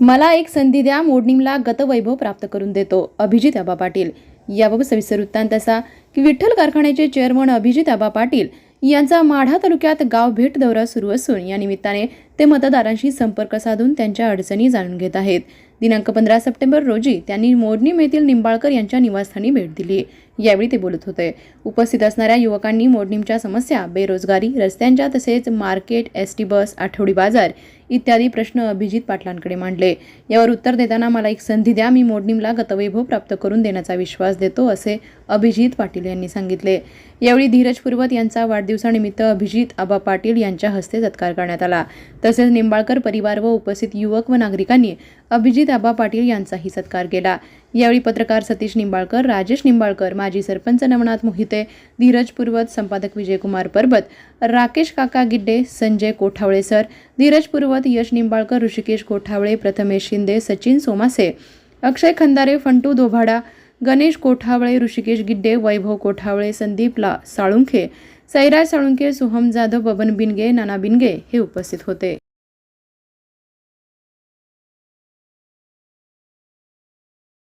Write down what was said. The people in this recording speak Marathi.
मला एक संधी द्या मोडणीमला गतवैभव प्राप्त करून देतो अभिजित आबा पाटील. याबाबत सविस्तर वृत्तांत असा की विठ्ठल कारखान्याचे चेअरमन अभिजित आबा पाटील यांचा माढा तालुक्यात गाव भेट दौरा सुरू असून या निमित्ताने ते मतदारांशी संपर्क साधून त्यांच्या अडचणी जाणून घेत आहेत. दिनांक पंधरा सप्टेंबर रोजी त्यांनी मोडणीम येथील निंबाळकर यांच्या निवासस्थानी भेट दिली. यावेळी ते बोलत होते. उपस्थित असणाऱ्या युवकांनी मोडणीमच्या समस्या बेरोजगारी रस्त्यांच्या तसेच मार्केट एस टी बस आठवडी बाजार इत्यादी प्रश्न अभिजित पाटलांकडे मांडले. यावर उत्तर देताना मला एक संधी द्या मी मोडणीमला गतवैभव प्राप्त करून देण्याचा विश्वास देतो असे अभिजित पाटील यांनी सांगितले. यावेळी धीरज पूर्वत यांचा वाढदिवसानिमित्त अभिजित आबा पाटील यांच्या हस्ते सत्कार करण्यात आला. तसेच निंबाळकर परिवार व उपस्थित युवक व नागरिकांनी अभिजित दाबा पाटील यांचाही सत्कार केला. यावेळी पत्रकार सतीश निंबाळकर राजेश निंबाळकर माजी सरपंच नवनाथ मोहिते धीरज पूर्वत संपादक विजयकुमार परबत राकेश काका गिड्डे संजय कोठावळे सर धीरज पूर्वत यश निंबाळकर ऋषिकेश कोठावळे प्रथमेश शिंदे सचिन सोमासे अक्षय खंदारे फंटू दोभाडा गणेश कोठावळे ऋषिकेश गिड्डे वैभव कोठावळे संदीप ला साळुंखे सैराज साळुंखे सोहम जाधव बबन बिनगे नाना बिनगे हे उपस्थित होते.